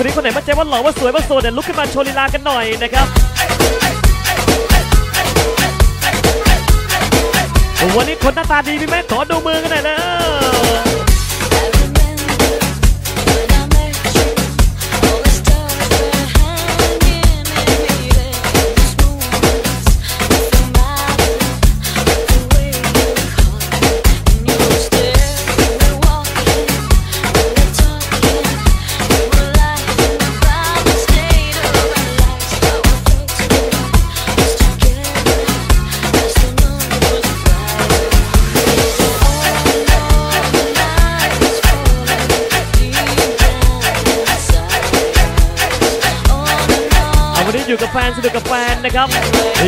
คนนี้คนไหนมั่นใจว่าหล่อว่าสวยว่าโสดเนี่ยลุกขึ้นมาโชว์ลีลากันหน่อยนะครับวันนี้คนหน้าตาดีพี่แม่ขอดูมือกันหน่อยแล้ว กับแฟนสนุกกับแฟนนะครับ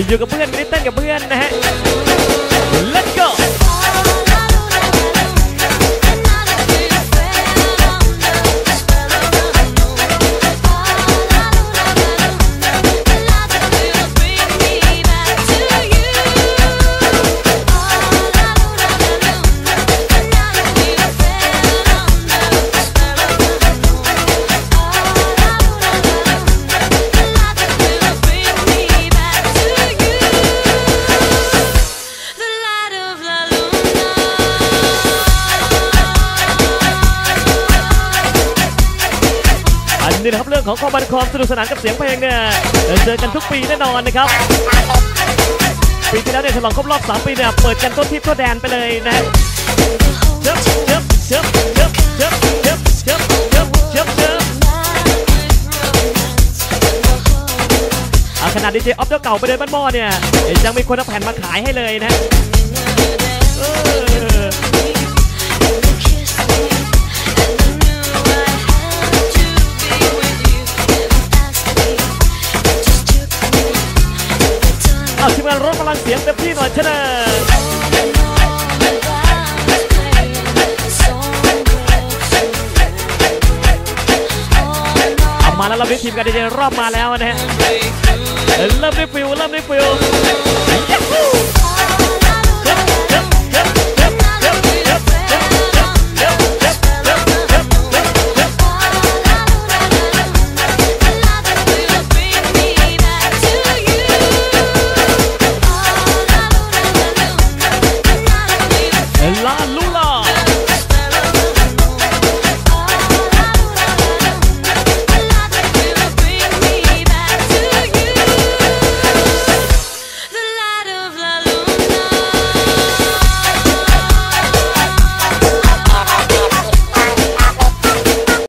อยู่กับเพื่อนได้เต้นกับเพื่อนนะฮะ นนี้นะครับเรื่องของความบันความสนุกสนานกับเสียงเพลงเนี่ยเจอกันทุกปีแน่นอนนะครับปีที่แล้วเนี่ยฉลองครบรอบ 3 ปีเนี่ยเปิดกันต้นทิพย์ทั่วแดนไปเลยนะเชิบเชิบเชิบเชิบเชิบเชิบเชิบเชิบเชิบเชิบอะขนาดดีเจออฟเจ้าเก่าไปเดินบ้านหม้อเนี่ยยังมีคนเอาแผ่นมาขายให้เลยนะ เอาทีมงานรถพลังเสียงเต็มที่หน่อยเชนเอามาแล้วเราได้ทีมกันดีเจรอบมาแล้วนะฮะเริ่มได้ฟิลเริ่มได้ฟิล